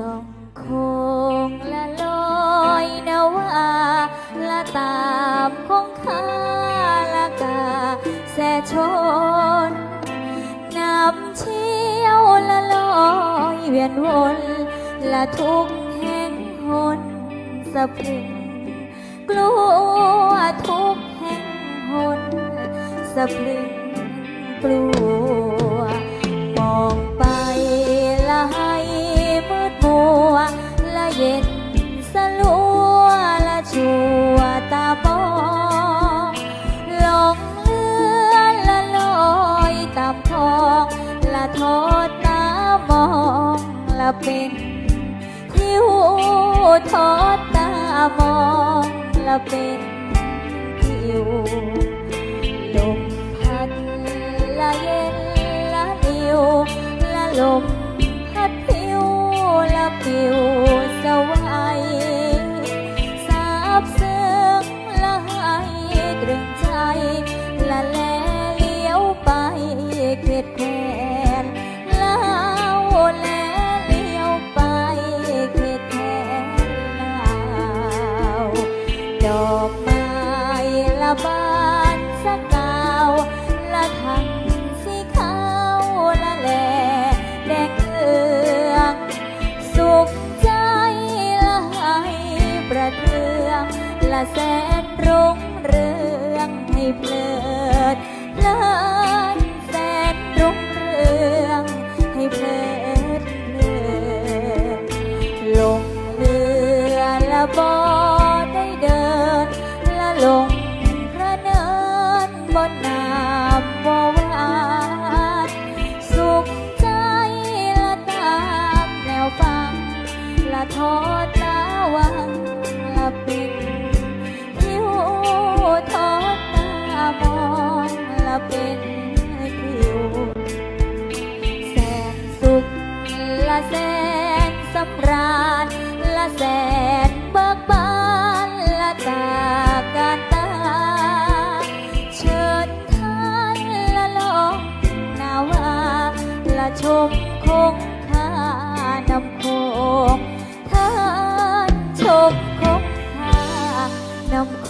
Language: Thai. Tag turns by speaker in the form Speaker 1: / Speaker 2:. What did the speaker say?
Speaker 1: ลองคงละลอยนว่าละตามคงคาละกาแสชนนำเชี่ยวละลอยเวียนวนละทุกแห่งหนสะพึงกลัวทุกแห่งหนสะพึงกลัวมองไป เป็นที่หูทอดตามองละเป็นที่อยู่ลมพัดละเย็นละนิวละลมพัดผิวละปิวสวัยสาบซึ้งละให้ตรึงใจละแลเลี้ยวไปเข็ด ละบานสะกาวละทังสีขาวละแหล่แดงเอืองสุขใจละให้ประเทืองละแสนรุ่งเรืองให้เพลิดเพลินแสนรุ่งเรืองให้เพลิดเพลินลงเรือละบอได้เดินละลง นบ ชมคงท่านำโคท่านชมคงท่านำโค